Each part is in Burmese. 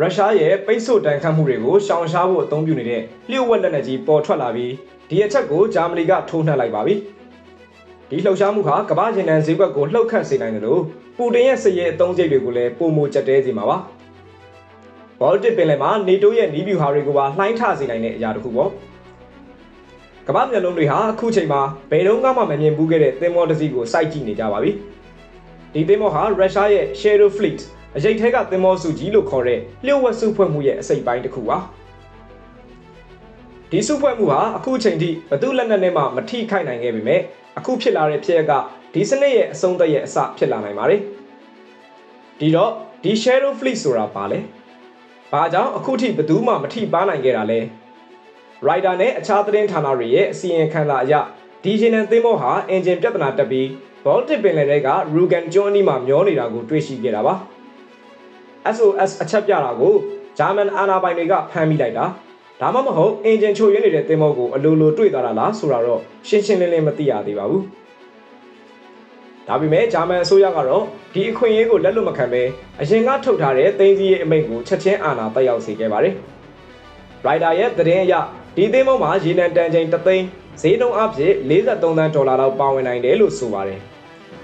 ရုရှားရဲ့ပိတ်ဆို့တန်ခတ်မှုတွေကိုရှောင်ရှားဖို့အသုံးပြုနေတဲ့လျှို့ဝှက်လက်နက်ကြီးပေါ်ထွက်လာပြီးဒီအချက်ကိုဂျာမနီကထိုးနှက်လိုက်ပါပြီ။ဒီလှုပ်ရှားမှုဟာကမ္ဘာရင်နံဈေးကွက်ကိုလှုပ်ခတ်စေနိုင်တယ်လို့ပူတင်ရဲ့စစ်ရေးအသုံးစိတ်တွေကိုလည်းပုံမကျက်တဲစေမှာပါ။ဘောလတစ်ပင်လယ်မှာနေတိုးရဲ့နီးဗျူဟာတွေကိုပါလှိုင်းထစေနိုင်တဲ့အရာတစ်ခုပေါ့။ကမ္ဘာမျက်လုံးတွေဟာအခုချိန်မှာဘယ်တော့မှမမြင်ဘူးခဲ့တဲ့သင်္ဘောတစ်စီးကိုစိုက်ကြည့်နေကြပါပြီ။ဒီသင်္ဘောဟာရုရှားရဲ့ Shadow Fleet အရေးထဲကသင်္ဘောစုကြီးလို့ခေါ်တဲ့လျှို့ဝှက်စုဖွဲ့မှုရဲ့အစိတ်ပိုင်းတစ်ခုပါဒီစုဖွဲ့မှုဟာအခုချိန်ထိဘသူလက်နက်နဲ့မှမထိခိုက်နိုင်ခဲ့ပေမဲ့အခုဖြစ်လာတဲ့ဖြစ်ရပ်ကဒီစနစ်ရဲ့အဆုံးသတ်ရဲ့အစဖြစ်လာနိုင်ပါတယ်ဒီတော့ဒီ Shadow Fleet ဆိုတာပါလဲဘာကြောင့်အခုထိဘသူမှမထိပါနိုင်ခဲ့တာလဲ Rider နဲ့အခြားသတင်းဌာနတွေရဲ့အစီရင်ခံစာအရဒီဂျင်နန်သင်းမောဟာအင်ဂျင်ပြဿနာတက်ပြီး Baltic ပင်လယ်ထဲက Rugan ကျွန်းအနီးမှာမျောနေတာကိုတွေ့ရှိခဲ့တာပါ SOS အချက်ပြတာကိုဂျာမန်အာနာပိုင်တွေကဖမ်းမိလိုက်တာဒါမှမဟုတ်အင်ဂျင်ချို့ရင်းနေတဲ့သင်္ဘောကိုအလိုလိုတွေ့သွားတာလားဆိုတာတော့ရှင်းရှင်းလင်းလင်းမသိရသေးပါဘူးဒါပေမဲ့ဂျာမန်အစိုးရကတော့ဒီအခွင့်အရေးကိုလက်လွတ်မခံဘဲအရင်ကထုတ်ထားတဲ့သိန်းစီးရဲ့အမိန့်ကိုချက်ချင်းအာဏာတက်ရောက်စေခဲ့ပါတယ်ရိုက်တာရဲ့သတင်းအရဒီသင်းမောမှာရေနံတန်ချိန်3သိန်းဈေးနှုန်းအဖြစ်43သန်းဒေါ်လာလောက်ပါဝင်နိုင်တယ်လို့ဆိုပါတယ်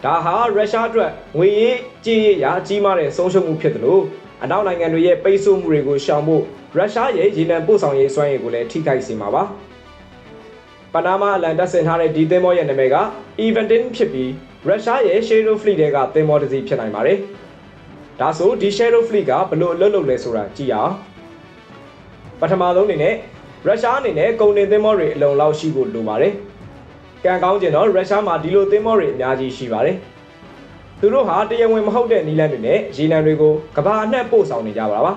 ဒါဟာရုရှားအတွက်ငွေရေးကြေးရေးရာကြီးမားတဲ့ဆုံးရှုံးမှုဖြစ်တယ်လို့အနောက်နိုင်ငံတွေရဲ့ပိတ်ဆို့မှုတွေကိုရှောင်ဖို့ရုရှားရဲ့ရေနံပို့ဆောင်ရေးစွမ်းရည်ကိုလည်းထိခိုက်စေမှာပါပနာမာအလန်တက်ဆင်ထားတဲ့ဒီသင်းမောရဲ့နာမည်က Eventin ဖြစ်ပြီးရုရှားရဲ့ Shadow Fleet တွေကသင်းမောတစ်စီးဖြစ်နိုင်ပါတယ်ဒါဆိုဒီ Shadow Fleet ကဘလို့အလုပ်လုပ်လဲဆိုတာကြည့်အောင်ပထမဆုံးအနေနဲ့ရုရှားအနေနဲ့ကုန်တင်သင်းမောတွေအလုံလောက်ရှိဖို့လိုပါတယ် ကံကောင်းကျင်တော့ရုရှားမှာဒီလိုသင်းမောတွေအများကြီးရှိပါတယ်။သူတို့ဟာတရားဝင်မဟုတ်တဲ့နီလန်တွေနဲ့ရေနံတွေကိုကဘာအနှံ့ပို့ဆောင်နေကြပါပါ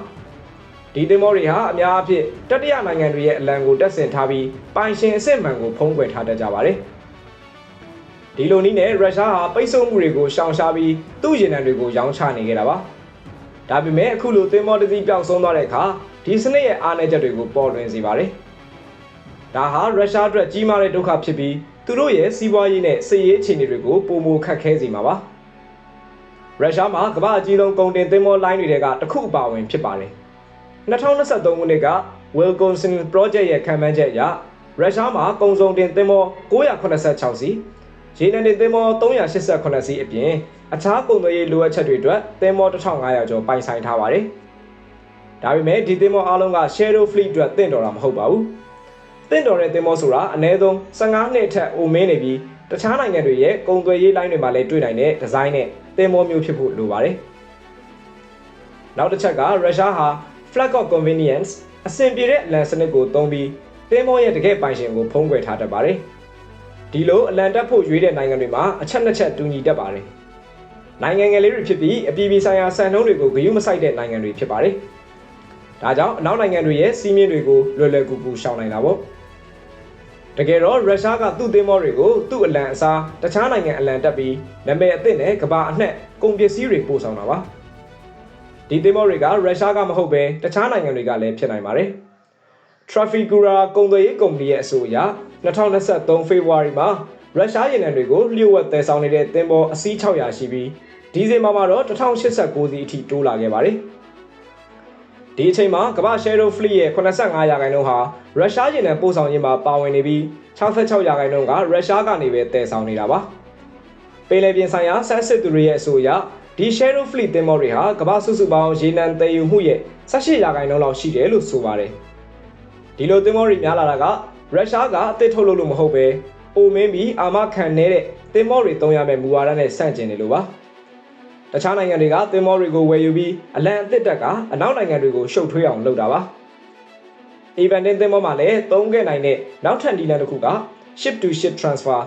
။ဒီသင်းမောတွေဟာအများအဖြစ်တတိယနိုင်ငံတွေရဲ့အလံကိုတက်ဆင်ထားပြီးပိုင်ရှင်အစစ်မှန်ကိုဖုံးကွယ်ထားတတ်ကြပါတယ်။ဒီလိုနည်းနဲ့ရုရှားဟာပိတ်ဆို့မှုတွေကိုရှောင်ရှားပြီးသူ့ရေနံတွေကိုရောင်းချနေကြတာပါ။ဒါပေမဲ့အခုလိုသင်းမောတစ်စီးပျောက်ဆုံးသွားတဲ့အခါဒီစနစ်ရဲ့အားနည်းချက်တွေကိုပေါ်လွင်စေပါတယ်။ဒါဟာရုရှားအတွက်ကြီးမားတဲ့ဒုက္ခဖြစ်ပြီး သူတို့ရဲ့စီးပွားရေးနဲ့စစ်ရေးအခြေအနေတွေကိုပုံမခက်ခဲစေမှာပါရုရှားမှာကမ္ဘာအကြီးဆုံးကုန်တင်သင်္ဘောလိုင်းတွေကတစ်ခုအပါအဝင်ဖြစ်ပါတယ်2023ခုနှစ်က Wilkinson Project ရဲ့ခံမှန်းချက်အရရုရှားမှာကုန်စုံတင်သင်္ဘော986စီးရေနံတင်သင်္ဘော388စီးအပြင်အခြားကုန်သွယ်ရေးလိုအပ်ချက်တွေအတွက်သင်္ဘော1500ကျော်ပိုင်ဆိုင်ထားပါတယ်ဒါပေမဲ့ဒီသင်္ဘောအားလုံးက Shadow Fleet အတွက်တင့်တော်တာမဟုတ်ပါဘူး တင့်တော်တဲ့သင်္ဘောဆိုတာအနည်းဆုံး15နှစ်အထက်အိုမင်းနေပြီးတခြားနိုင်ငံတွေရဲ့ကုန်သွယ်ရေးလိုင်းတွေမှာလည်းတွေ့နိုင်တဲ့ဒီဇိုင်းနဲ့သင်္ဘောမျိုးဖြစ်ဖို့လိုပါတယ်။နောက်တစ်ချက်ကရုရှားဟာ flag of convenience အဆင်ပြေတဲ့အလံစနစ်ကိုသုံးပြီးသင်္ဘောရဲ့တကယ့်ပိုင်ရှင်ကိုဖုံးကွယ်ထားတတ်ပါတယ်။ဒီလိုအလံတက်ဖို့ရွေးတဲ့နိုင်ငံတွေမှာအချက်နှစ်ချက်တူညီတတ်ပါတယ်။နိုင်ငံငယ်လေးတွေဖြစ်ပြီးအပြည်ပြည်ဆိုင်ရာစံနှုန်းတွေကိုဂရုမစိုက်တဲ့နိုင်ငံတွေဖြစ်ပါတယ်။ဒါကြောင့်အနောက်နိုင်ငံတွေရဲ့စီးမြင့်တွေကိုလွယ်လွယ်ကူကူရှောင်နိုင်တာပေါ့။ တကယ်တော့ရုရှားကသူ့သင်းမောတွေကိုသူ့အလံအစားတခြားနိုင်ငံအလံတက်ပြီးနာမည်အသစ်နဲ့ကဘာအနှက်ကုန်ပစ္စည်းတွေပို့ဆောင်တာပါဒီသင်းမောတွေကရုရှားကမဟုတ်ပဲတခြားနိုင်ငံတွေကလည်းဖြစ်နိုင်ပါတယ် Trafigura ကုန်သွယ်ရေးကုမ္ပဏီရဲ့အဆိုအရ2023ဖေဖော်ဝါရီမှာရုရှားရေနံတွေကိုလျှို့ဝှက်သယ်ဆောင်နေတဲ့သင်းမောအစီး600ရှိပြီးဒီဇင်ဘာမှာတော့1089စီးအထိတိုးလာခဲ့ပါတယ် ဒီအချိန်မှာကမ္ဘာ Shadow Fleet ရဲ့85ရာခိုင်နှုန်းဟာရုရှားရေနံပို့ဆောင်ရေးမှာပါဝင်နေပြီး66ရာခိုင်နှုန်းကရုရှားကနေပဲတည်ဆောင်နေတာပါ။ပင်လယ်ပြင်ဆိုင်ရာဆန်းစစ်သူတွေရဲ့အဆိုအရဒီ Shadow Fleet သင်္ဘောတွေဟာကမ္ဘာစုစုပေါင်းရေနံတည်ယူမှုရဲ့18ရာခိုင်နှုန်းလောက်ရှိတယ်လို့ဆိုပါတယ်။ဒီလိုသင်္ဘောတွေများလာတာကရုရှားကအသစ်ထုတ်လုပ်လို့မဟုတ်ပဲအိုမင်းပြီးအာမခံနေတဲ့သင်္ဘောတွေတုံးရမယ့်မူဝါဒနဲ့ဆန့်ကျင်နေလို့ပါ။ တခြားနိုင်ငံတွေကသင်္ဘောတွေကိုဝယ်ယူပြီးအလံအသစ်တက်ကအနောက်နိုင်ငံတွေကိုရှုပ်ထွေးအောင်လုပ်တာပါ။ event တင်သင်္ဘောမှာလည်းသုံးခဲ့နိုင်တဲ့နောက်ထပ်နည်းလမ်းတစ်ခုက ship to ship transfer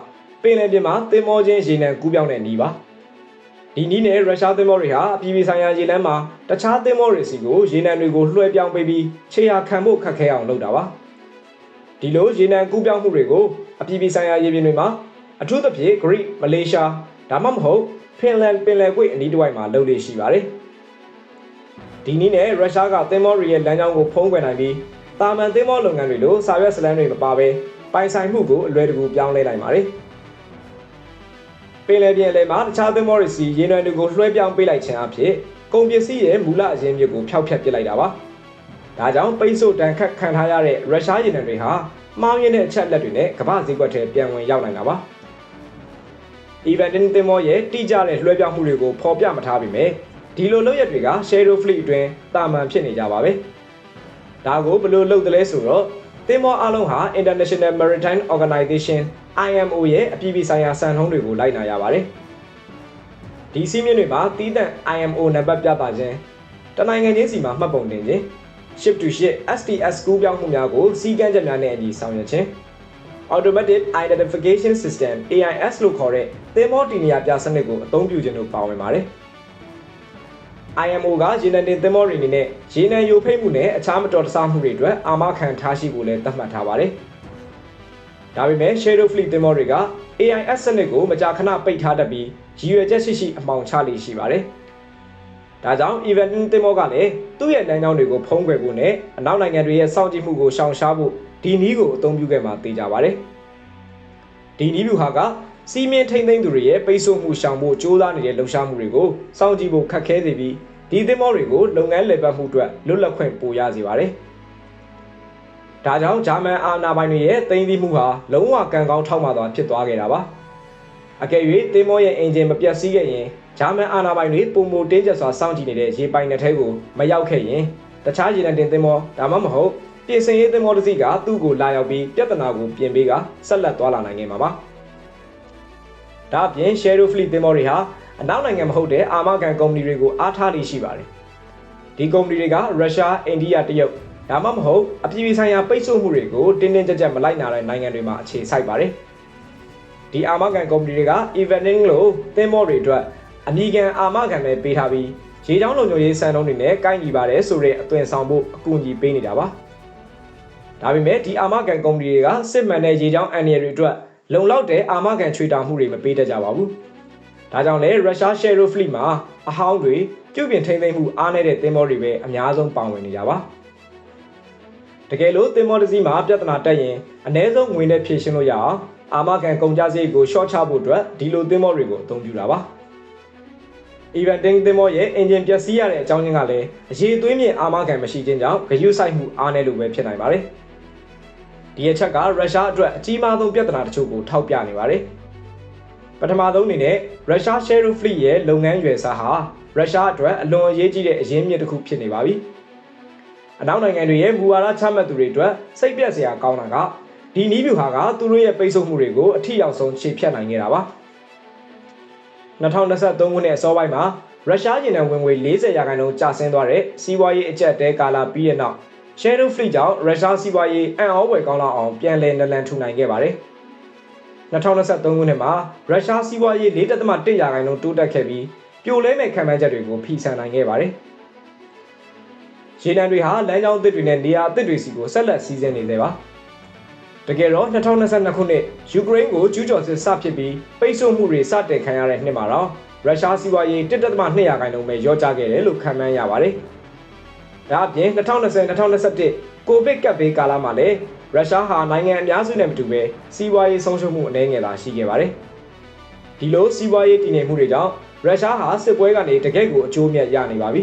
ပင်လယ်ပြင်မှာသင်္ဘောချင်းရေနံကူးပြောင်းတဲ့နည်းပါ။ဒီနည်းနဲ့ရုရှားသင်္ဘောတွေဟာအပြည်ပြည်ဆိုင်ရာရေလမ်းမှာတခြားသင်္ဘောတွေစီကိုရေနံတွေကိုလွှဲပြောင်းပေးပြီးခြေရာခံဖို့ခက်ခဲအောင်လုပ်တာပါ။ဒီလိုရေနံကူးပြောင်းမှုတွေကိုအပြည်ပြည်ဆိုင်ရာရေပြင်တွေမှာအထူးသဖြင့် Greece, Malaysia ဒါမှမဟုတ် Finland ပင်လယ်ကွေ့အနီးတစ်ဝိုက်မှာလုပ်လို့ရှိပါတယ်။ဒီနည်းနဲ့ရုရှားကသင်္ဘောတွေရဲ့လမ်းကြောင်းကိုဖုံးကွယ်နိုင်ပြီးတာမန်သင်္ဘောလုပ်ငန်းတွေလိုစာရွက်စလမ်းတွေမပါဘဲပိုင်ဆိုင်မှုကိုအလွယ်တကူပြောင်းလဲနိုင်ပါတယ်။ပင်လယ်ပြင်အလယ်မှာတခြားသင်္ဘောတွေစီရေနံတွေကိုလွှဲပြောင်းပေးလိုက်ခြင်းအဖြစ်ကုန်ပစ္စည်းရဲ့မူလအရင်းမြစ်ကိုဖျောက်ဖျက်ပစ်လိုက်တာပါ။ဒါကြောင့်ပိတ်ဆို့တန်ခတ်ခံထားရတဲ့ရုရှားရေနံတွေဟာမှားယွင်းတဲ့အချက်လက်တွေနဲ့ကမ္ဘာဈေးကွက်ထဲပြန်ဝင်ရောက်နိုင်တာပါ။ Eventin သင်္ဘောရဲ့တိကျတဲ့လွှဲပြောင်းမှုတွေကိုဖော်ပြမထားပေမဲ့ဒီလိုလုပ်ရက်တွေက Shadow Fleet အတွင်းတာမန်ဖြစ်နေကြပါပဲ။ဒါကိုဘယ်လိုလုပ်သလဲဆိုတော့သင်္ဘောအလုံးဟာ International Maritime Organization IMO ရဲ့အပြည်ပြည်ဆိုင်ရာစံနှုန်းတွေကိုလိုက်နာရပါတယ်။ဒီစီးမြင့်တွေမှာတီးတန့် IMO နံပါတ်ပြသခြင်းတနိုင်ငံချင်းစီမှာမှတ်ပုံတင်ခြင်း ship to ship STS ကူးပြောင်းမှုများကိုစီကံချက်များနဲ့အညီဆောင်ရွက်ခြင်း Automatic Identification System AIS လို့ခေါ်တဲ့သင်္ဘောတည်နေရာပြစနစ်ကိုအသုံးပြုခြင်းတို့ပါဝင်ပါတယ်။ IMO ကရေနံတင်သင်္ဘောတွေအနေနဲ့ရေနံယိုဖိတ်မှုနဲ့အခြားမတော်တဆမှုတွေအတွက်အာမခံထားရှိဖို့လည်းသတ်မှတ်ထားပါတယ်။ဒါပေမဲ့ Shadow Fleet သင်္ဘောတွေက AIS စနစ်ကိုမကြာခဏပိတ်ထားတတ်ပြီးရည်ရွယ်ချက်ရှိရှိအမှောင်ချလေရှိပါတယ်။ဒါကြောင့် Event သင်္ဘောကလည်းသူ့ရဲ့လမ်းကြောင်းတွေကိုဖုံးကွယ်ဖို့နဲ့အနောက်နိုင်ငံတွေရဲ့စောင့်ကြည့်မှုကိုရှောင်ရှားဖို့ ဒီနည်းကိုအသုံးပြုခဲ့မှာသိကြပါတယ်။ဒီနည်းဗျူဟာကစီးမင်းထိမ့်သိမ်းသူတွေရဲ့ပိတ်ဆို့မှုရှောင်ဖို့ကြိုးစားနေတဲ့လှုပ်ရှားမှုတွေကိုစောင့်ကြည့်ဖို့ခက်ခဲစေပြီးဒီသင်္ဘောတွေကိုလုပ်ငန်းလည်ပတ်မှုအတွက်လွတ်လပ်ခွင့်ပိုရစေပါတယ်။ဒါကြောင့်ဂျာမန်အာဏာပိုင်တွေရဲ့သိမ်းသီးမှုဟာလုံးဝကံကောင်းထောက်မှသွားဖြစ်သွားခဲ့တာပါ။အကယ်၍သင်္ဘောရဲ့အင်ဂျင်မပြတ်စီးခဲ့ရင်ဂျာမန်အာဏာပိုင်တွေပုံမတင်းကျပ်စွာစောင့်ကြည့်နေတဲ့ရေပိုင်နယ်ထဲကိုမရောက်ခဲ့ရင်တခြားရေနံတင်သင်္ဘောဒါမှမဟုတ် ပြင်ဆင်ရေးသင်္ဘောတစ်စီးကသူ့ကိုလာရောက်ပြီးပြဿနာကိုပြင်ပေးကဆက်လက်သွားလာနိုင်ခဲ့မှာပါ။ဒါအပြင် Shadow Fleet သင်္ဘောတွေဟာအနောက်နိုင်ငံမဟုတ်တဲ့အာမခံကုမ္ပဏီတွေကိုအားထားလေးရှိပါတယ်။ဒီကုမ္ပဏီတွေကရုရှား၊အိန္ဒိယ၊တရုတ်ဒါမှမဟုတ်အပြည်ပြည်ဆိုင်ရာပိတ်ဆို့မှုတွေကိုတင်းတင်းကြပ်ကြပ်မလိုက်နာတဲ့နိုင်ငံတွေမှာအခြေစိုက်ပါတယ်။ဒီအာမခံကုမ္ပဏီတွေက Evening လို့သင်္ဘောတွေအတွက်အမိခံအာမခံပဲပေးထားပြီးရေချောင်းလုံခြုံရေးစံနှုန်းတွေနဲ့ကိုက်ညီပါတယ်ဆိုတဲ့အသွင်ဆောင်ဖို့အကူအညီပေးနေတာပါ။ ဒါပေမဲ့ဒီအာမခံကုမ္ပဏီတွေကစစ်မှန်တဲ့ရေချောင်းအန်ရီတွေအတွက်လုံလောက်တဲ့အာမခံချွေတာမှုတွေမပေးတတ်ကြပါဘူး။ဒါကြောင့်လည်းရုရှား Shadow Fleet မှာအဟောင်းတွေပြုတ်ပြင်ထိမ့်သိမ်းမှုအားနည်းတဲ့သင်္ဘောတွေပဲအများဆုံးပါဝင်နေကြပါ။တကယ်လို့သင်္ဘောတစ်စီးမှာပြဿနာတက်ရင်အ ਨੇ ဆုံးငွေနဲ့ဖြည့်ရှင်းလို့ရအောင်အာမခံကုန်ကြစရိတ်ကို short ချဖို့အတွက်ဒီလိုသင်္ဘောတွေကိုအသုံးပြုတာပါ။ Eventing သင်္ဘောရဲ့အင်ဂျင်ပျက်စီးရတဲ့အကြောင်းရင်းကလည်းအရေးသွေးမြင့်အာမခံမရှိခြင်းကြောင့်ဂရုစိုက်မှုအားနည်းလို့ပဲဖြစ်နိုင်ပါတယ်။ ဒီအချက်ကရုရှားအတွက်အကြီးမားဆုံးပြဿနာတချို့ကိုထောက်ပြနေပါတယ်။ပထမဆုံးအနေနဲ့ရုရှား Share Fleet ရဲ့လုပ်ငန်းရွယ်စားဟာရုရှားအတွက်အလွန်အရေးကြီးတဲ့အရင်းမြစ်တစ်ခုဖြစ်နေပါပြီ။အနောက်နိုင်ငံတွေရဲ့မူဝါဒချမှတ်သူတွေအတွက်စိတ်ပြက်စရာကောင်းတာကဒီနည်းဗျူဟာကသူတို့ရဲ့ပိတ်ဆို့မှုတွေကိုအထီရောက်ဆုံးခြေဖြတ်နိုင်ခဲ့တာပါ။2023ခုနှစ်အစောပိုင်းမှာရုရှားရင်နံဝင်ငွေ40ရာခိုင်နှုန်းကျဆင်းသွားတဲ့စီးပွားရေးအကျပ်တဲကာလပြီးတဲ့နောက် Shadow Fleet ကြောင့်ရုရှားစီးပွားရေးအံ့ဩဖွယ်ကောင်းလောက်အောင်ပြန်လည်နလန်ထူနိုင်ခဲ့ပါတယ်။2023ခုနှစ်မှာရုရှားစီးပွားရေး4.1ရာခိုင်နှုန်းတိုးတက်ခဲ့ပြီးပြိုလဲမဲ့ခံမှန်းချက်တွေကိုဖိဆန်နိုင်ခဲ့ပါတယ်။ရေနံတွေဟာလမ်းကြောင်းအသစ်တွေနဲ့နေရာအသစ်တွေစီကိုဆက်လက်စီးဆင်းနေသေးပါ။တကယ်တော့2022ခုနှစ်ယူကရိန်းကိုကျူးကျော်စစ်စဖြစ်ပြီးပိတ်ဆို့မှုတွေစတင်ခံရတဲ့နှစ်မှာတော့ရုရှားစီးပွားရေး1.2ရာခိုင်နှုန်းပဲရော့ကျခဲ့တယ်လို့ခန့်မှန်းရပါတယ်။ ဒါအပြင်2020-2021ကိုဗစ်ကပ်ဘေးကာလမှာလည်းရုရှားဟာနိုင်ငံအများစုနဲ့မတူဘဲစီးပွားရေးဆုံးရှုံးမှုအနည်းငယ်သာရှိခဲ့ပါတယ်။ဒီလိုစီးပွားရေးတည်ငြိမ်မှုတွေကြောင့်ရုရှားဟာစစ်ပွဲကနေတကယ့်ကိုအကျိုးမြတ်ရနေပါပြီ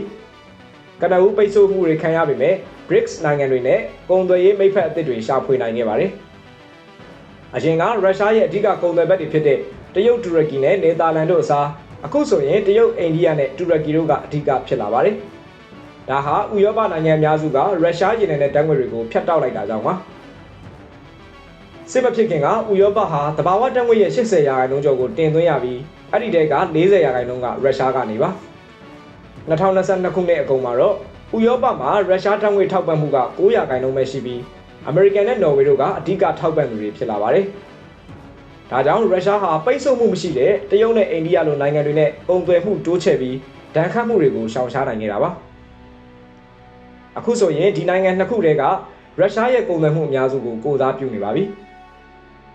။ကနဦးပိတ်ဆို့မှုတွေခံရပေမဲ့ BRICS နိုင်ငံတွေနဲ့ကုန်သွယ်ရေးမိတ်ဖက်အသစ်တွေရှာဖွေနိုင်ခဲ့ပါတယ်။အရင်ကရုရှားရဲ့အဓိကကုန်သွယ်ဘက်တွေဖြစ်တဲ့တရုတ်တူရကီနဲ့နယ်သာလန်တို့အစားအခုဆိုရင်တရုတ်အိန္ဒိယနဲ့တူရကီတို့ကအဓိကဖြစ်လာပါတယ်။ ဒါဟာဥရောပနိုင်ငံအများစုကရုရှားရေနံနဲ့တန်းငွေတွေကိုဖျက်တောက်လိုက်တာကြောင့်ပါစစ်မဖြစ်ခင်ကဥရောပဟာတဘာဝတန်းငွေရဲ့80ရာခိုင်နှုန်းကျော်ကိုတင်သွင်းရပြီးအဲ့ဒီတဲက40ရာခိုင်နှုန်းကရုရှားကနေပါ2022ခုနှစ်အကုန်မှာတော့ဥရောပမှာရုရှားတန်းငွေထောက်ပံ့မှုက9ရာခိုင်နှုန်းပဲရှိပြီးအမေရိကန်နဲ့နော်ဝေတို့ကအဓိကထောက်ပံ့သူတွေဖြစ်လာပါတယ်ဒါကြောင့်ရုရှားဟာပိတ်ဆို့မှုမရှိတဲ့တရုတ်နဲ့အိန္ဒိယလိုနိုင်ငံတွေနဲ့ပုံသွယ်မှုတိုးချဲ့ပြီးဒဏ်ခတ်မှုတွေကိုရှောင်ရှားနိုင်ခဲ့တာပါ။ အခုဆိုရင်ဒီနိုင်ငံနှစ်ခုတည်းကရုရှားရဲ့ကုန်သွယ်မှုအများစုကိုကိုစားပြုနေပါပြီ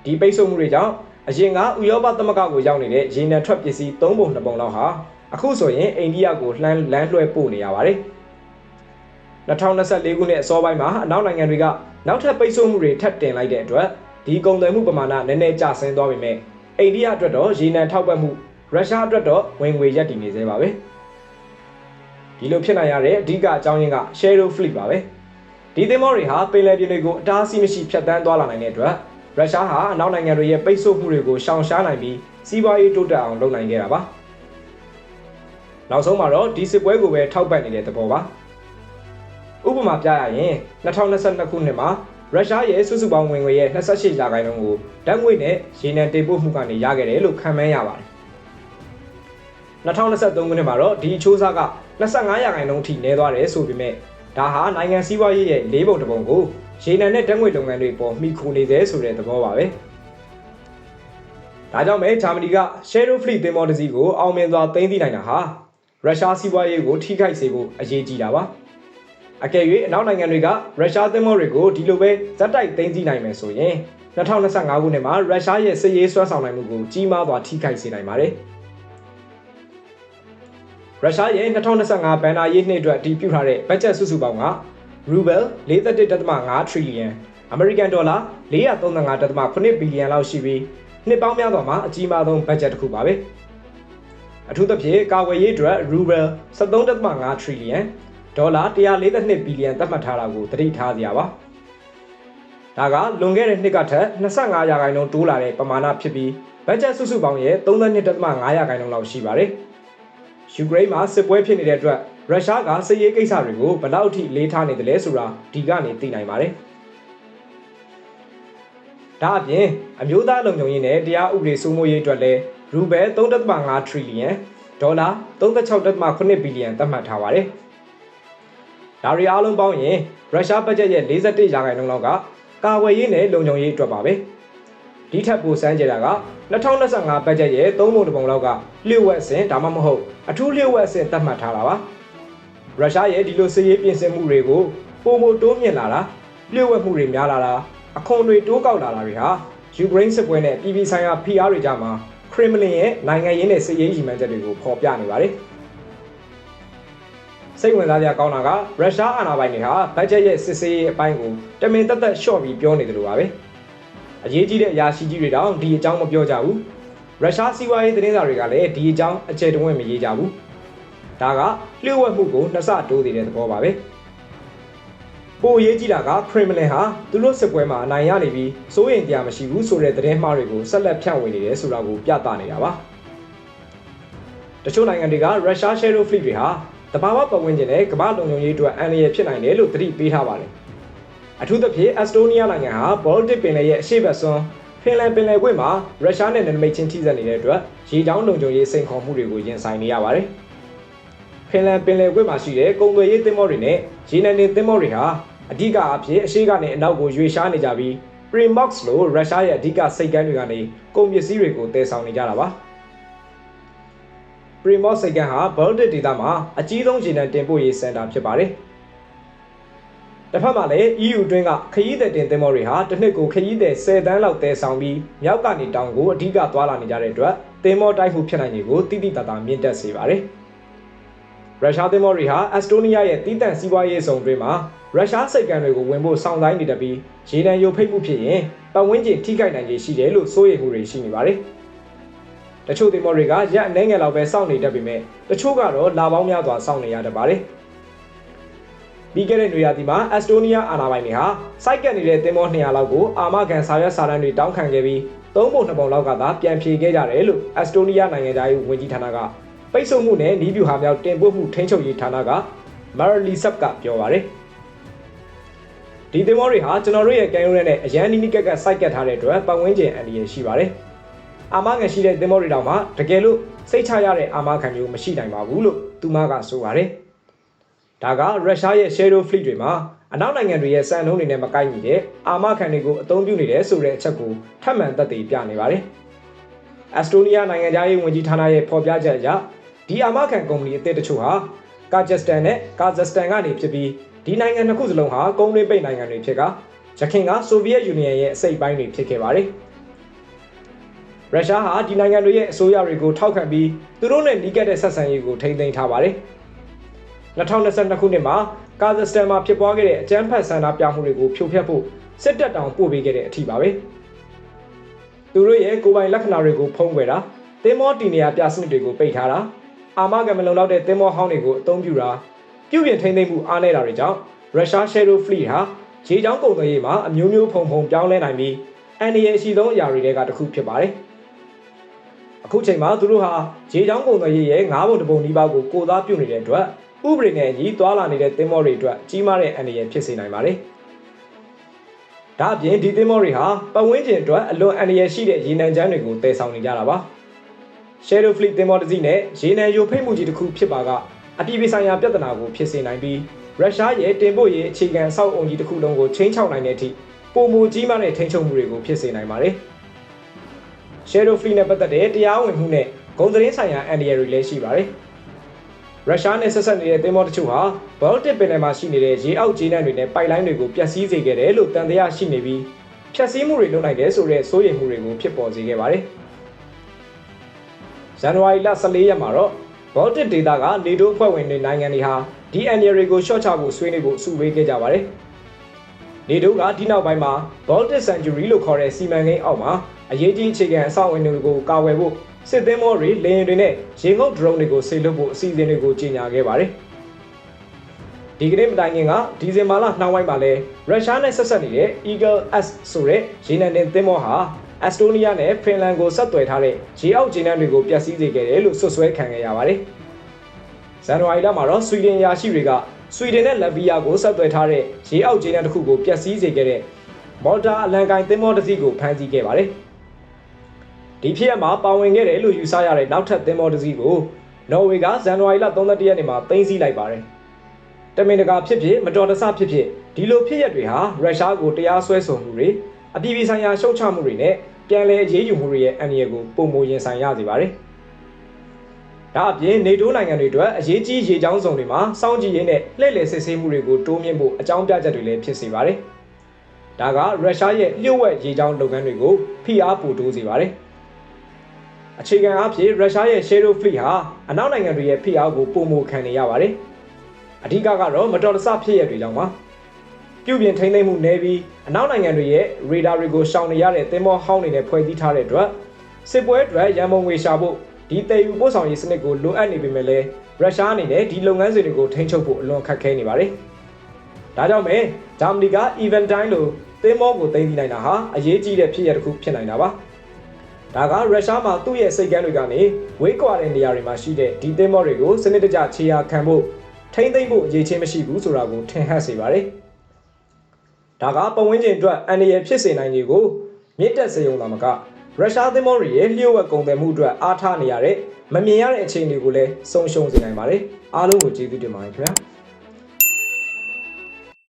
ဒီပိတ်ဆို့မှုတွေကြောင့်အရင်ကဥရောပသမဂ္ဂကိုရောက်နေတဲ့ရေနံထွက်ပစ္စည်း၃ပုံ၂ပုံလောက်ဟာအခုဆိုရင်အိန္ဒိယကိုလှမ်းလမ်းလွှဲပို့နေရပါတယ်2024ခုနှစ်အစောပိုင်းမှာအနောက်နိုင်ငံတွေကနောက်ထပ်ပိတ်ဆို့မှုတွေထပ်တင်လိုက်တဲ့အတွက်ဒီကုန်သွယ်မှုပမာဏနည်းနည်းကျဆင်းသွားပေမဲ့အိန္ဒိယအတွက်တော့ရေနံထောက်ပံ့မှုရုရှားအတွက်တော့ဝင်ငွေရပ်တည်နေသေးပါပဲ။ ဒီလိုဖြစ်နိုင်ရတဲ့အဓိကအကြောင်းရင်းက Shadow Fleet ပါပဲဒီသင်္ဘောတွေဟာပင်လယ်ပြင်တွေကိုအတားအဆီးမရှိဖြတ်တန်းသွားလာနိုင်တဲ့အတွက်ရုရှားဟာအနောက်နိုင်ငံတွေရဲ့ပိတ်ဆို့မှုတွေကိုရှောင်ရှားနိုင်ပြီးစီးပွားရေးတိုးတက်အောင်လုပ်နိုင်ခဲ့တာပါနောက်ဆုံးမှာတော့ဒီစစ်ပွဲကိုပဲထောက်ပံ့နေတဲ့သဘောပါဥပမာပြရရင်2022ခုနှစ်မှာရုရှားရဲ့စုစုပေါင်းဝင်ငွေရဲ့28ရာခိုင်နှုန်းကိုဓာတ်ငွေနဲ့ရေနံတင်ပို့မှုကနေရခဲ့တယ်လို့ခန့်မှန်းရပါတယ် 2023ခုနှစ်မှာတော့ဒီအချိုးစားက25ရာခိုင်နှုန်းထိနည်းသွားတယ်ဆိုပေမဲ့ဒါဟာနိုင်ငံစည်းဝါးရေးရဲ့၄ပုံတစ်ပုံကိုရေနံနဲ့ဓာတ်ငွေလုပ်ငန်းတွေပေါ်မှီခိုနေသေးဆိုတဲ့သဘောပါပဲဒါကြောင့်ပဲဂျာမနီက Shadow Fleet သင်္ဘောတစ်စီးကိုအောင်မြင်စွာသိမ်းသိနိုင်တာဟာရုရှားစီးပွားရေးကိုထိခိုက်စေဖို့အရေးကြီးတာပါအကယ်၍အနောက်နိုင်ငံတွေကရုရှားသင်္ဘောတွေကိုဒီလိုပဲဇက်တိုက်သိမ်းသိနိုင်မယ်ဆိုရင်2025ခုနှစ်မှာရုရှားရဲ့စစ်ရေးဆွဲဆောင်နိုင်မှုကိုကြီးမားစွာထိခိုက်စေနိုင်ပါတယ် ရုရှားရဲ့2025ဘဏ္ဍာရေးနှစ်အတွက်တည်ပြုထားတဲ့ဘတ်ဂျက်စုစုပေါင်းကရူဘယ်41.5ထရီလီယံအမေရိကန်ဒေါ်လာ435.8ဘီလီယံလောက်ရှိပြီးနှစ်ပေါင်းများစွာမှာအကြီးမားဆုံးဘတ်ဂျက်တစ်ခုပါပဲအထူးသဖြင့်ကာကွယ်ရေးအတွက်ရူဘယ်73.5ထရီလီယံဒေါ်လာ142ဘီလီယံသတ်မှတ်ထားတာကိုသတိထားစရာပါဒါကလွန်ခဲ့တဲ့နှစ်ကထက်25ရာခိုင်နှုန်းတိုးလာတဲ့ပမာဏဖြစ်ပြီးဘတ်ဂျက်စုစုပေါင်းရဲ့32.5ရာခိုင်နှုန်းလောက်ရှိပါတယ် ယူကရိန်းမှာစစ်ပွဲဖြစ်နေတဲ့အတွက်ရုရှားကစစ်ရေးကိစ္စတွေကိုဘယ်လောက်ထိလေးထားနေတယ်လဲဆိုတာဒီကနေသိနိုင်ပါတယ်ဒါအပြင်အမျိုးသားလုံခြုံရေးနဲ့တရားဥပဒေစိုးမိုးရေးအတွက်လည်းရူဘဲ3.5ထရီလီယံဒေါ်လာ36.8ဘီလီယံသတ်မှတ်ထားပါတယ်။ဒါတွေအားလုံးပေါင်းရင်ရုရှားဘတ်ဂျက်ရဲ့41ရာခိုင်နှုန်းလောက်ကကာဝယ်ရေးနဲ့လုံခြုံရေးအတွက်ပါပဲ။ ဒီထက်ပိုစမ်းကြတာက2025ဘတ်ဂျက်ရဲ့3ပုံတစ်ပုံလောက်ကလျှို့ဝှက်အဆင့်ဒါမှမဟုတ်အထူးလျှို့ဝှက်အဆင့်သတ်မှတ်ထားတာပါ။ရုရှားရဲ့ဒီလိုစစ်ရေးပြင်ဆင်မှုတွေကိုပုံမတိုးမြင့်လာတာလျှို့ဝှက်မှုတွေများလာတာအခွန်တွေတိုးကောက်လာတာတွေဟာယူကရိန်းစစ်ပွဲနဲ့ပြည်ပဆိုင်ရာဖိအားတွေကြားမှာခရစ်မလင်ရဲ့နိုင်ငံရေးနဲ့စစ်ရေးရည်မှန်းချက်တွေကိုဖော်ပြနေပါတယ်။စိတ်ဝင်စားစရာကောင်းတာကရုရှားအာဏာပိုင်တွေဟာဘတ်ဂျက်ရဲ့စစ်ဆေးရေးအပိုင်းကိုတမင်တက်တက်ရှော့ပြီးပြောနေတယ်လို့ပါပဲ။ အရေးကြီးတဲ့အရာရှိကြီးတွေတောင်ဒီအကြောင်းမပြောကြဘူး။ရုရှားစီးပွားရေးသတင်းစာတွေကလည်းဒီအကြောင်းအကျယ်တဝင့်မရေးကြဘူး။ဒါကလျှို့ဝှက်မှုကိုနှစ်ဆတိုးနေတဲ့သဘောပါပဲ။ပိုအရေးကြီးတာကခရစ်မလင်ဟာသူတို့စစ်ပွဲမှာအနိုင်ရနေပြီးစိုးရိမ်တရားမရှိဘူးဆိုတဲ့သတင်းမှားတွေကိုဆက်လက်ဖြန့်ဝေနေတယ်ဆိုတာကိုပြသနေတာပါတချို့နိုင်ငံတွေကရုရှား Shadow Fleet တွေဟာတဘာဝပတ်ဝန်းကျင်နဲ့ကမ္ဘာလုံခြုံရေးအတွက်အန္တရာယ်ဖြစ်နိုင်တယ်လို့သတိပေးထားပါတယ် အထူးသဖြင့်အက်စတိုးနီးယားနိုင်ငံဟာ Baltic ပင်လယ်ရဲ့အရှေ့ဘက်စွန်းဖင်လန်ပင်လယ်ကွေ့မှာရုရှားနဲ့နယ်နိမိတ်ချင်းထိစပ်နေတဲ့အတွက်ရေကြောင်းလုံခြုံရေးစိန်ခေါ်မှုတွေကိုရင်ဆိုင်နေရပါတယ်ဖင်လန်ပင်လယ်ကွေ့မှာရှိတဲ့ကုန်သွယ်ရေးသင်္ဘောတွေနဲ့ရေနံတင်သင်္ဘောတွေဟာအဓိကအဖြစ်အရှိကနေအနောက်ကိုရွေ့ရှားနေကြပြီး Primox လို့ရုရှားရဲ့အဓိကစိတ်ကမ်းတွေကနေကုန်ပစ္စည်းတွေကိုတည်ဆောင်နေကြတာပါ Primox စိတ်ကမ်းဟာ Baltic ဒေသမှာအကြီးဆုံးရေနံတင်ပို့ရေးစင်တာဖြစ်ပါတယ် တစ်ဖက်မှာလည်း EU အတွင်းကခရီးသည်တင်သင်္ဘောတွေဟာတစ်နှစ်ကိုခရီးသည်10တန်းလောက်တည်ဆောင်ပြီးမြောက်ကနေတောင်ကိုအဓိကသွားလာနေကြတဲ့အတွက်သင်္ဘောတိုက်မှုဖြစ်နိုင်ခြေကိုတိတိတတ်တာမြင့်တက်စေပါတယ်ရုရှားသင်္ဘောတွေဟာအက်စတိုးနီးယားရဲ့တီးတန့်စီးပွားရေးဆောင်တွင်မှာရုရှားစိတ်ကံတွေကိုဝင်ဖို့စောင့်ဆိုင်နေတတ်ပြီးရေနံယိုဖိတ်မှုဖြစ်ရင်ပတ်ဝန်းကျင်ထိခိုက်နိုင်ခြေရှိတယ်လို့စိုးရိမ်မှုတွေရှိနေပါတယ်။တချို့သင်္ဘောတွေကရက်အနှဲငယ်လောက်ပဲစောင့်နေတတ်ပေမဲ့တချို့ကတော့လာပေါင်းများစွာစောင့်နေရတတ်ပါတယ်။ ပြီးခဲ့တဲ့နေရာဒီမှာအက်စတိုးနီးယားအာဏာပိုင်တွေဟာစိုက်ကပ်နေတဲ့သင်္ဘော200လောက်ကိုအာမခံစာရွက်စာတမ်းတွေတောင်းခံခဲ့ပြီးသုံးပုံနှစ်ပုံလောက်ကသာပြန်ဖြေခဲ့ကြတယ်လို့အက်စတိုးနီးယားနိုင်ငံသားရေးဝန်ကြီးဌာနကပိတ်ဆို့မှုနဲ့နီးပြူဟာမြောက်တင်ပို့မှုထိန်းချုပ်ရေးဌာနကမာရီလီဆပ်ကပြောပါရယ်ဒီသင်္ဘောတွေဟာကျွန်တော်တို့ရဲ့ကံရိုးနဲ့အရန်နီးနီးကက်ကက်စိုက်ကတ်ထားတဲ့အတွက်ပတ်ဝန်းကျင်အန္တရာယ်ရှိပါတယ်အာမခံရှိတဲ့သင်္ဘောတွေတောင်မှတကယ်လို့စိတ်ချရတဲ့အာမခံမျိုးမရှိနိုင်ပါဘူးလို့သူမကဆိုပါတယ် ဒါကရုရှားရဲ့ Shadow Fleet တွေမှာအနောက်နိုင်ငံတွေရဲ့စံနှုန်းတွေနဲ့မကိုက်ညီတဲ့အာမခံတွေကိုအသုံးပြုနေတယ်ဆိုတဲ့အချက်ကိုထပ်မံသက်သေပြနေပါတယ်။အက်စတိုးနီးယားနိုင်ငံသားရေးဝန်ကြီးဌာနရဲ့ဖော်ပြချက်အရဒီအာမခံကုမ္ပဏီအသစ်တချို့ဟာကာဂျက်စတန်နဲ့ကာဇက်စတန်ကနေဖြစ်ပြီးဒီနိုင်ငံနှစ်ခုစလုံးဟာကုန်းတွင်းပိတ်နိုင်ငံတွေဖြစ်ကရခိုင်ကဆိုဗီယက်ယူနီယံရဲ့အစိတ်ပိုင်းတွေဖြစ်ခဲ့ပါတယ်။ရုရှားဟာဒီနိုင်ငံတွေရဲ့အစိုးရတွေကိုထောက်ခံပြီးသူတို့နဲ့နီးကပ်တဲ့ဆက်ဆံရေးကိုထိန်းသိမ်းထားပါတယ်။ 2022ခုနှစ်မှာကာဇက်စတန်မှာဖြစ်ပွားခဲ့တဲ့အကြမ်းဖက်ဆန္ဒပြမှုတွေကိုဖြိုဖျက်ဖို့စစ်တပ်တောင်ပို့ပေးခဲ့တဲ့အထိပါပဲ။သူတို့ရဲ့ကိုယ်ပိုင်လက္ခဏာတွေကိုဖုံးကွယ်တာသင်္ဘောတီနေရာပြစနစ်တွေကိုပိတ်ထားတာအာမခံမလုံလောက်တဲ့သင်္ဘောဟောင်းတွေကိုအသုံးပြုတာပြုပြင်ထိန်းသိမ်းမှုအားနည်းတာတွေကြောင့်ရုရှား Shadow Fleet ဟာခြေချောင်းကုန်သွယ်ရေးမှာအမျိုးမျိုးဖုံဖုံပြောင်းလဲနိုင်ပြီးအန်ဒီရဲ့အရှိဆုံးအရာတွေကတစ်ခုဖြစ်ပါတယ်။အခုချိန်မှာသူတို့ဟာခြေချောင်းကုန်သွယ်ရေးရဲ့၅ဘုံတစ်ပုံနီးပါးကိုကိုသားပြုတ်နေတဲ့အတွက် ဥပဒေနဲ့ညီသွာလာနေတဲ့သင်္ဘောတွေအတွက်ကြီးမားတဲ့အန်ဒီရဲ့ဖြစ်စေနိုင်ပါတယ်။ဒါအပြင်ဒီသင်္ဘောတွေဟာပတ်ဝန်းကျင်အတွက်အလွန်အန္တရာယ်ရှိတဲ့ရေနံချမ်းတွေကိုတည်ဆောင်နေကြတာပါ။ Shadow Fleet သင်္ဘောတစ်စီးနဲ့ရေနံယိုဖိတ်မှုကြီးတစ်ခုဖြစ်ပါကအပြည်ပြည်ဆိုင်ရာပြဿနာကိုဖြစ်စေနိုင်ပြီးရုရှားရဲ့တင်ပို့ရေးအခြေခံအဆောက်အုံကြီးတစ်ခုလုံးကိုချင်းချောက်နိုင်တဲ့အထိပုံမူကြီးမားတဲ့ထိန်းချုပ်မှုတွေကိုဖြစ်စေနိုင်ပါတယ်။ Shadow Fleet နဲ့ပတ်သက်တဲ့တရားဝင်မှုနဲ့ဂုဏ်သတင်းဆိုင်ရာအန်ဒီရတွေလည်းရှိပါတယ်။ ရုရှားနဲ့ဆက်ဆက်နေတဲ့သင်္ဘောတချို့ဟာ Baltic ပင်လယ်မှာရှိနေတဲ့ရေအောက်ခြေနှံတွေနဲ့ပိုက်လိုင်းတွေကိုပျက်စီးစေခဲ့တယ်လို့တန်တရားရှိနေပြီးဖျက်ဆီးမှုတွေလုပ်နိုင်တယ်ဆိုတဲ့စိုးရိမ်မှုတွေကိုဖြစ်ပေါ်စေခဲ့ပါတယ်။ဇန်နဝါရီလ14ရက်မှာတော့ Baltic ဒေသကနေတိုးအဖွဲ့ဝင်တွေနိုင်ငံတွေဟာဒီအန်ဒီတွေကိုရှော့ချဖို့ဆွေးနွေးဖို့အစုဝေးခဲ့ကြပါတယ်။နေတိုးကဒီနောက်ပိုင်းမှာ Baltic Sanctuary လို့ခေါ်တဲ့စီမံကိန်းအောက်မှာအရေးကြီးအခြေခံအဆောက်အအုံတွေကိုကာဝယ်ဖို့ စစ်သင်္ဘောတွေလေယာဉ်တွေနဲ့ရေငုပ်ဒရုန်းတွေကိုဆေလွတ်ဖို့အစီအစဉ်တွေကိုကြီးညာခဲ့ပါတယ်။ဒီကနေ့မတိုင်ခင်ကဒီဇင်ဘာလနှောင်းပိုင်းမှာလဲရုရှားနဲ့ဆက်ဆက်နေတဲ့ Eagle S ဆိုတဲ့ရေနံတင်သင်္ဘောဟာအက်စတိုးနီးယားနဲ့ဖင်လန်ကိုဆက်သွယ်ထားတဲ့ရေအောက်ခြေနှံတွေကိုပျက်စီးစေခဲ့တယ်လို့ဆွဆွဲခံခဲ့ရပါတယ်။ဇန်နဝါရီလမှာတော့ဆွီဒင်ယာရှိတွေကဆွီဒင်နဲ့လက်ဗီယာကိုဆက်သွယ်ထားတဲ့ရေအောက်ခြေနှံတစ်ခုကိုပျက်စီးစေခဲ့တဲ့မော်တာအလံကိုင်သင်္ဘောတစ်စီးကိုဖမ်းဆီးခဲ့ပါတယ်။ ဒီဖြစ်ရပ်မှာပါဝင်ခဲ့တယ်လို့ယူဆရတဲ့နောက်ထပ်သင်္ဘောတစ်စီးကိုနော်ဝေကဇန်နဝါရီလ31ရက်နေ့မှာသိမ်းဆည်းလိုက်ပါတယ်။တမင်တကာဖြစ်ဖြစ်မတော်တဆဖြစ်ဖြစ်ဒီလိုဖြစ်ရပ်တွေဟာရုရှားကိုတရားစွဲဆိုမှုတွေအပြည်ပြည်ဆိုင်ရာရှုတ်ချမှုတွေနဲ့ပြန်လည်အရေးယူမှုတွေရဲ့အန္တရာယ်ကိုပုံမရင်ဆိုင်ရစေပါတယ်။ဒါအပြင်နေတိုးနိုင်ငံတွေအတွက်အရေးကြီးရေချောင်းစုံတွေမှာစောင့်ကြည့်ရေးနဲ့လှည့်လည်စစ်ဆေးမှုတွေကိုတိုးမြှင့်ဖို့အကြောင်းပြချက်တွေလည်းဖြစ်စေပါတယ်။ဒါကရုရှားရဲ့လျှို့ဝှက်ရေချောင်းလုပ်ငန်းတွေကိုဖိအားပိုတိုးစေပါတယ်။ အခြေခံအားဖြင့်ရုရှားရဲ့ Shadow Fleet ဟာအနောက်နိုင်ငံတွေရဲ့ဖိအားကိုပုံမခံနေရပါတယ်။အဓိကကတော့မတော်တဆဖြစ်ရတွေကြောင့်ပါ။ပြုပြင်ထိန်းသိမ်းမှုနည်းပြီးအနောက်နိုင်ငံတွေရဲ့ရေဒါတွေကိုရှောင်နေရတဲ့သင်္ဘောဟောင်းတွေနဲ့ဖွဲ့စည်းထားတဲ့အတွက်စစ်ပွဲအတွက်ရန်ပုံငွေရှာဖို့ဒီတည်ယူပို့ဆောင်ရေးစနစ်ကိုလိုအပ်နေပေမဲ့လည်းရုရှားအနေနဲ့ဒီလုပ်ငန်းစဉ်တွေကိုထိန်းချုပ်ဖို့အလွန်ခက်ခဲနေပါတယ်။ဒါကြောင့်ပဲဂျာမနီက Eventime လိုသင်္ဘောကိုသိမ်းပြီးနိုင်တာဟာအရေးကြီးတဲ့ဖြစ်ရပ်တစ်ခုဖြစ်နိုင်တာပါ။ ဒါကရုရှားမှာသူ့ရဲ့စိတ်ကမ်းတွေကနေဝေးကွာတဲ့နေရာတွေမှာရှိတဲ့ဒီသင်္ဘောတွေကိုစနစ်တကျခြေရာခံဖို့ထိမ့်သိမ့်ဖို့အရေးချင်းမရှိဘူးဆိုတာကိုထင်ဟပ်စေပါတယ်။ဒါကပတ်ဝန်းကျင်အတွက်အန္တရာယ်ဖြစ်စေနိုင်ခြေကိုမြင့်တက်စေုံသာမကရုရှားသင်္ဘောတွေရဲ့လျှို့ဝှက်ကုန်သွယ်မှုအတွက်အားထားနေရတဲ့မမြင်ရတဲ့အခြေအနေကိုလည်းဆုံးရှုံးစေနိုင်ပါတယ်။အားလုံးကိုကျေးဇူးတင်ပါတယ်ခင်ဗျာ